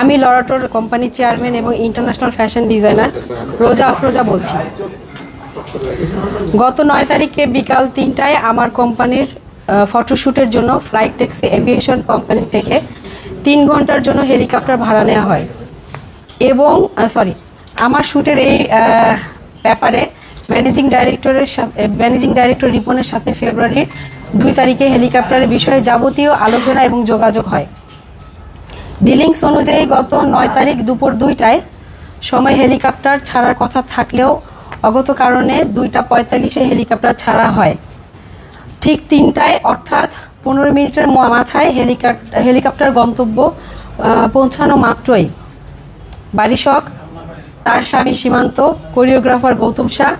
আমি লরাটোর company chairman এবং international fashion designer Roza Afroza বলছি। গত নয় তারিখে বিকাল তিনটায় আমার কোম্পানির ফটোশ্যুটের জন্য ফ্লাইট ট্যাক্সি এভিয়েশন কোম্পানি থেকে তিন ঘণ্টার জন্য হেলিকপ্টার ভাড়া নেওয়া হয়। এবং সরি আমার শ্যুটের এই ব্যাপারে ম্যানেজিং ডাইরেক্টরের সাথে ম্যানেজিং ডাইরেক্টর রিপনের সাথে ফেব্রুয়ারির দুই তারিখে হেলিকপ্টারের বিষয়ে যাবতীয় আলোচনা এবং যোগাযোগ হয়। ডিলিংস অনুযায়ী গত নয় তারিখ দুপুর দুইটায় সময় হেলিকপ্টার ছাড়ার কথা থাকলেও অগত কারণে দুইটা পঁয়তাল্লিশে হেলিকপ্টার ছাড়া হয়। ঠিক তিনটায় অর্থাৎ পনেরো মিনিটের মাথায় হেলিকপ্টার হেলিকপ্টার গন্তব্য পৌঁছানো মাত্রই। বারিশক, তার স্বামী সীমান্ত, কোরিওগ্রাফার গৌতম শাহ,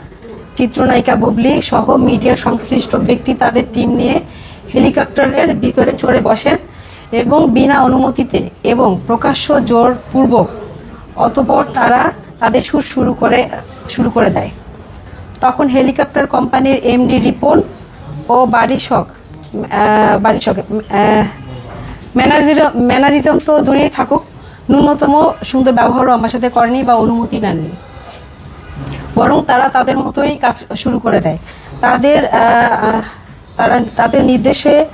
চিত্রনায়িকা বুবলি সহ মিডিয়া সংশ্লিষ্ট ব্যক্তি তাদের টিম নিয়ে হেলিকপ্টারের ভিতরে চড়ে বসেন। এবং বিনা অনুমতিতে এবং প্রকাশ্য জোরপূর্বক অতপর তারা তাদের সুর শুরু করে শুরু করে দেয়। তখন হেলিকপ্টার কোম্পানির এমডি রিপন ও বারিশক আহ, ম্যানারিজম ম্যানারিজম তো দূরেই থাকুক ন্যূনতম সুন্দর ব্যবহারও আমার সাথে করেনি বা অনুমতি নেননি বরং তারা তাদের মতোই কাজ শুরু করে দেয়। তাদের তারা তাদের নির্দেশে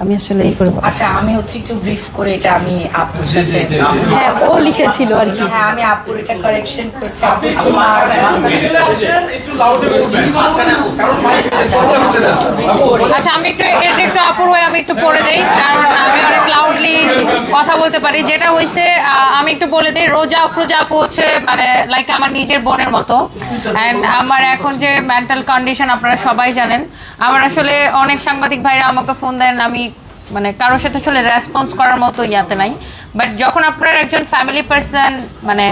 আমি আসলে এই করব আচ্ছা আমি হচ্ছে একটু ব্রিফ করে এটা আমি আপুর সাথে হ্যাঁ ও লিখেছিল আর কি। হ্যাঁ আমি আপুর এটা কারেকশন করছি। আপু একটু লাউডে বলবেন কারণ মাইক কথা আচ্ছা আমি একটু এটা একটু আপুর হয়ে আমি একটু পড়ে দেই কারণ আমি অনেক লাউডলি কথা বলতে পারি। যেটা হয়েছে আহ, আমি একটু বলে দিই রোজা আফরোজা আপু হচ্ছে মানে লাইক আমার নিজের বোনের মতো। অ্যান্ড আমার এখন যে মেন্টাল কন্ডিশন আপনারা সবাই জানেন। আমার আসলে অনেক সাংবাদিক ভাইরা আমাকে ফোন দেন আমি মানে কারোর সাথে আসলে রেসপন্স করার মতো ইয়াতে নাই। বাট যখন আপনার একজন ফ্যামিলি পার্সন মানে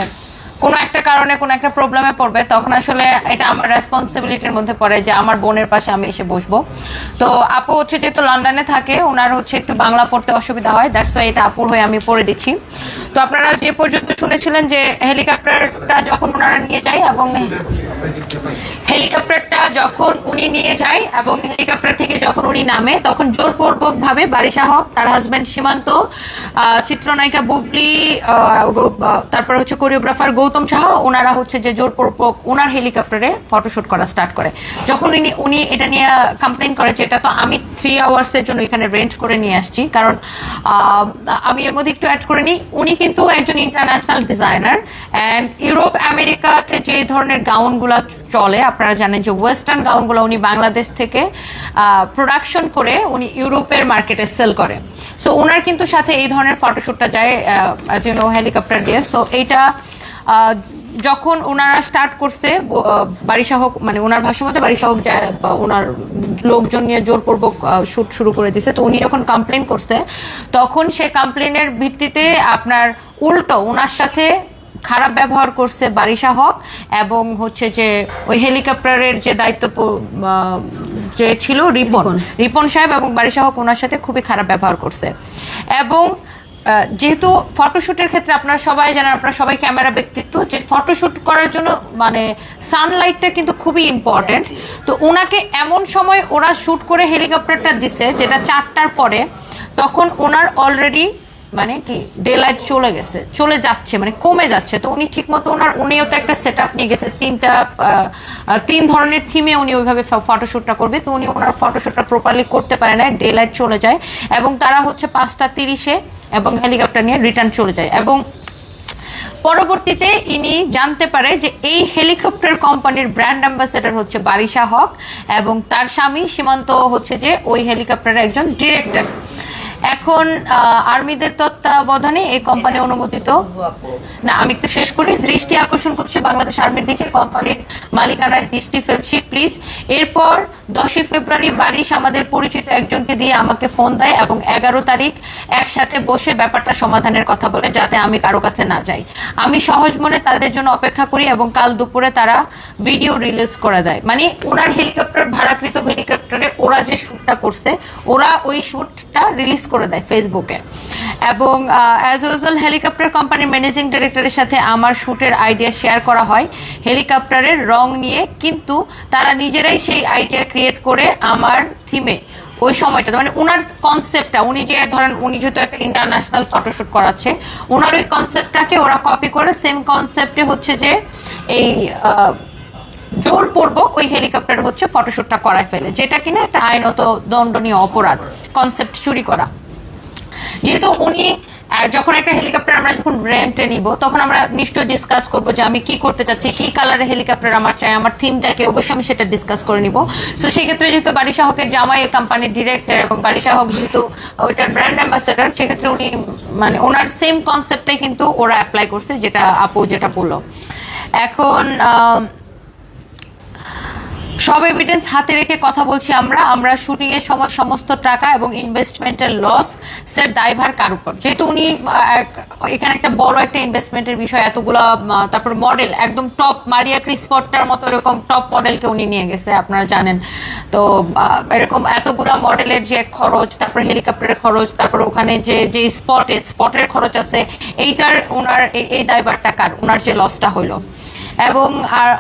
কোনো একটা কারণে কোনো একটা প্রবলেমে পড়বে, তখন আসলে এটা আমার রেসপন্সিবিলিটির মধ্যে পড়ে যে আমার বোনের পাশে আমি এসে বসবো। তো আপু হচ্ছে যেহেতু লন্ডনে থাকে, ওনার হচ্ছে একটু বাংলা পড়তে অসুবিধা হয় দ্যাটস ওয়াই এটা আপুর হয়ে আমি পড়ে দিচ্ছি। তো আপনারা যে পর্যন্ত শুনেছিলেন যে হেলিকপ্টারটা যখন ওনারা নিয়ে যায় এবং হেলিকপ্টারটা যখন উনি নিয়ে যায় এবং হেলিকপ্টার থেকে যখন উনি নামে, তখন জোরপূর্বক ভাবে বারিশা হক, তার হাজবেন্ড সীমান্ত চিত্রনায়িকা বুবলি তারপর হচ্ছে কোরিওগ্রাফার গৌতম শাহ ওনারা হচ্ছে যে জোরপূর্বক ওনার হেলিকপ্টারে ফটোশুট করা স্টার্ট করে। যখন উনি উনি এটা নিয়ে কমপ্লেন করে যে এটা তো আমি থ্রি আওয়ার্স এর জন্য এখানে রেন্ট করে নিয়ে আসছি, কারণ আমি এর মধ্যে একটু অ্যাড করে নিই, উনি কিন্তু একজন ইন্টারন্যাশনাল ডিজাইনার অ্যান্ড ইউরোপ আমেরিকাতে যে ধরনের গাউনগুলো চলে, আপনারা জানেন যে ওয়েস্টার্ন গাউনগুলো উনি বাংলাদেশ থেকে প্রোডাকশন করে উনি ইউরোপের মার্কেটে সেল করে। সো ওনার কিন্তু সাথে এই ধরনের ফটোশুটটা যায় যেন হেলিকপ্টার দিয়ে। সো এইটা যখন ওনারা স্টার্ট করছে ব- আহ, বারিশাহ মানে ওনার ভাষ্য মতে বারিশাহ যায় ওনার লোকজন নিয়ে জোরপূর্বক শুট শুরু করে দিছে তো উনি যখন কমপ্লেন করছে তখন সে কমপ্লেনের ভিত্তিতে আপনার উল্টো ওনার সাথে খারাপ ব্যবহার করছে বারিশা হক এবং হচ্ছে যে ওই হেলিকপ্টারের যে দায়িত্ব যে ছিল রিপন রিপন। সাহেব এবং বারিশা হক ওনার সাথে খুবই খারাপ ব্যবহার করছে। এবং যেহেতু ফটোশ্যুটের ক্ষেত্রে আপনারা সবাই জানেন, আপনারা সবাই ক্যামেরা ব্যক্তিত্ব, যে ফটোশ্যুট করার জন্য মানে সানলাইটটা কিন্তু খুবই ইম্পর্টেন্ট তো ওনাকে এমন সময় ওরা শ্যুট করে হেলিকপ্টারটা দিছে, যেটা চারটার পরে, তখন ওনার অলরেডি মানে কি ডে লাইট চলে গেছে, চলে যাচ্ছে মানে কমে যাচ্ছে। তো উনি ঠিক মতো ওনার, উনিও তো একটা সেট নিয়ে গেছে, তিনটা তিন ধরনের থিমে উনি ওইভাবে ফটোশ্যুটটা করবে। তো উনি ওনার ফটোশ্যুটটা প্রপারলি করতে পারে না ডে লাইট চলে যায়। এবং তারা হচ্ছে পাঁচটা তিরিশে এবং হেলিকপ্টার নিয়ে রিটার্ন চলে যায়। এবং পরবর্তীতে ইনি জানতে পারে যে এই হেলিকপ্টার কোম্পানির ব্র্যান্ড অ্যাম্বাসেডর হচ্ছে বারিশা হক এবং তার স্বামী সীমান্ত হচ্ছে যে ওই হেলিকপ্টারের একজন ডিরেক্টর এখন আর্মিদের তত্ত্বাবধানে এই কোম্পানি অনুমোদিত। না, আমি একটু শেষ করি। দৃষ্টি আকর্ষণ করছে বাংলাদেশ আর্মির দিকে। কোম্পানির মালিকানার দৃষ্টি ফেলছি প্লিজ এরপর দশই ফেব্রুয়ারি বারিশ আমাদের পরিচিত একজনকে দিয়ে আমাকে ফোন দেয় এবং এগারো তারিখ একসাথে বসে ব্যাপারটা সমাধানের কথা বলে, যাতে আমি কারও কাছে না যাই। আমি সহজ মনে তাদের জন্য অপেক্ষা করি এবং কাল দুপুরে তারা ভিডিও রিলিজ করে দেয়। মানে ওনার হেলিকপ্টার ভাড়াকৃত হেলিকপ্টারে ওরা যে শুটটা করছে, ওরা ওই শুটটা রিলিজ করে দেয় ফেসবুকে এবং অ্যাজ হেলিকপ্টার কোম্পানির ম্যানেজিং ডিরেক্টরের সাথে আমার শুটের আইডিয়া শেয়ার করা হয়। হেলিকপ্টারের রং নিয়ে কিন্তু তারা নিজেরাই সেই আইডিয়া ক্রিয়েট করে আমার থিমে ওই সময়টা মানে ওনার কনসেপ্টটা উনি যে, ধরেন, উনি যেহেতু একটা ইন্টারন্যাশনাল ফটোশুট করাচ্ছে ওনার ওই কনসেপ্টটাকে ওরা কপি করে সেম কনসেপ্টে হচ্ছে যে, এই জোরপূর্বক ওই হেলিকপ্টার হচ্ছে ফটোশুটটা করায় ফেলে, যেটা কিনা একটা আইনত দণ্ডনীয় অপরাধ কনসেপ্ট চুরি করা। যেহেতু উনি যখন একটা হেলিকপ্টার আমরা যখন রেন্টে নিব, তখন আমরা নিশ্চয়ই ডিসকাস করব যে আমি কি করতে চাচ্ছি, কি কালারের হেলিকপ্টার আমার চাই, আমার থিমটাকে অবশ্যই আমি সেটা ডিসকাস করে নিব। সো সেক্ষেত্রে যেহেতু বাড়ি শাহকের জামাই কোম্পানির ডিরেক্টর এবং বাড়ি শাহক যেহেতু ওইটার ব্র্যান্ড অ্যাম্বাসেডার সেক্ষেত্রে উনি মানে ওনার সেম কনসেপ্টটাই কিন্তু ওরা অ্যাপ্লাই করছে, যেটা আপু যেটা বলল। এখন সব এভিডেন্স হাতে রেখে কথা বলছি আমরা। আমরা শুটিং এর সময় সমস্ত টাকা এবং ইনভেস্টমেন্টের লস সের দায়ভার কার উপর? যেহেতু উনি এখানে একটা বড় একটা ইনভেস্টমেন্টের বিষয়, এতগুলো তারপর মডেল একদম টপ মারিয়া ক্রিসপটটার মতো এরকম টপ মডেলকে উনি নিয়ে গেছে, আপনারা জানেন। তো এরকম এতগুলো মডেলের যে খরচ, তারপর হেলিকপ্টারের খরচ, তারপর ওখানে যে যে স্পটে স্পটের খরচ আছে, এইটার ওনার এই- দায়ভারটা কার? ওনার যে লসটা হইল। এবং আর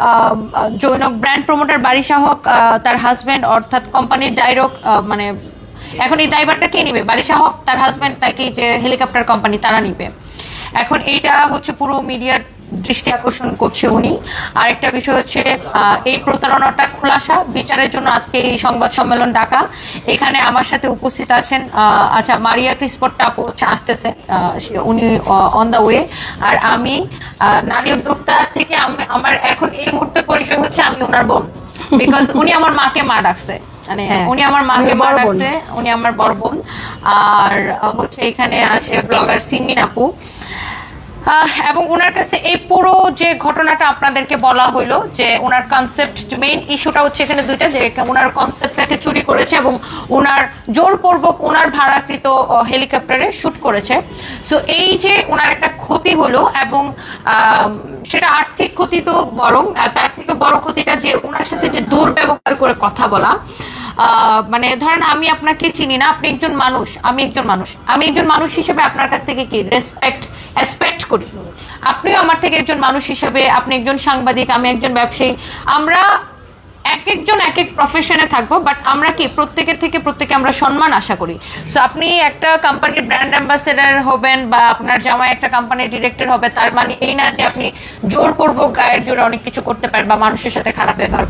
জৈনক ব্র্যান্ড প্রমোটার বাড়ি শাহক তার হাজব্যান্ড অর্থাৎ কোম্পানির ডাইরক মানে এখন এই দায়ভারটা কে নিবে? বাড়ি শাহক তার হাজব্যান্ড নাকি যে হেলিকপ্টার কোম্পানি তারা নিবে। এখন এইটা হচ্ছে পুরো মিডিয়ার দৃষ্টি আকর্ষণ করছে উনি। আরেকটা বিষয় হচ্ছে এই প্রতারণাটা খোলাসা বিচারের জন্য আজকে এই সংবাদ সম্মেলন ডাকা। এখানে আমার সাথে উপস্থিত আছেন আচ্ছা মারিয়া ক্রিসপটটা আপু হচ্ছে আসতেছে আহ, সে- উনি অন দা ওয়ে আর আমি নারী উদ্যোক্তা থেকে আমার এখন এই মুহূর্তে পরিচয় হচ্ছে আমি ওনার বোন। বিকজ উনি আমার মাকে মা ডাকছে। মানে হ্যাঁ, উনি আমার মাকে বড়। ডাকছে উনি আমার বড় বোন। আর হচ্ছে এখানে আছে ব্লগার সিমিন আপু। এবং ওনার কাছে এই পুরো যে ঘটনাটা আপনাদেরকে বলা হইল, যে ওনার কনসেপ্ট মেইন ইস্যুটা হচ্ছে এখানে দুইটা, যে ওনার কনসেপ্টটাকে চুরি করেছে এবং ওনার জোরপূর্বক ওনার ভাড়াকৃত হেলিকপ্টারে শুট করেছে। সো এই যে ওনার একটা ক্ষতি হলো এবং সেটা আর্থিক ক্ষতি তো বরং তার থেকে বড় ক্ষতিটা যে ওনার সাথে যে দুর্ব্যবহার করে কথা বলা মানে ধরেন আমি আপনাকে চিনি না, আপনি একজন মানুষ, আমি একজন মানুষ। আমি একজন মানুষ হিসেবে আপনার কাছ থেকে কি রেসপেক্ট এক্সপেক্ট করি? আপনিও আমার থেকে একজন মানুষ হিসেবে, আপনি একজন সাংবাদিক, আমি একজন ব্যবসায়ী। আমরা এক একজন এক এক প্রফেশনে থাকব বাট আমরা কি প্রত্যেকের থেকে প্রত্যেকে আমরা সম্মান আশা করি? সো আপনি একটা কোম্পানির ব্র্যান্ড অ্যাম্বাসেডার হবেন বা আপনার জামাই একটা কোম্পানির ডিরেক্টর হবে, তার মানে এই না যে আপনি জোরপূর্বক গায়ের জোরে অনেক কিছু করতে পারেন বা মানুষের সাথে খারাপ ব্যবহার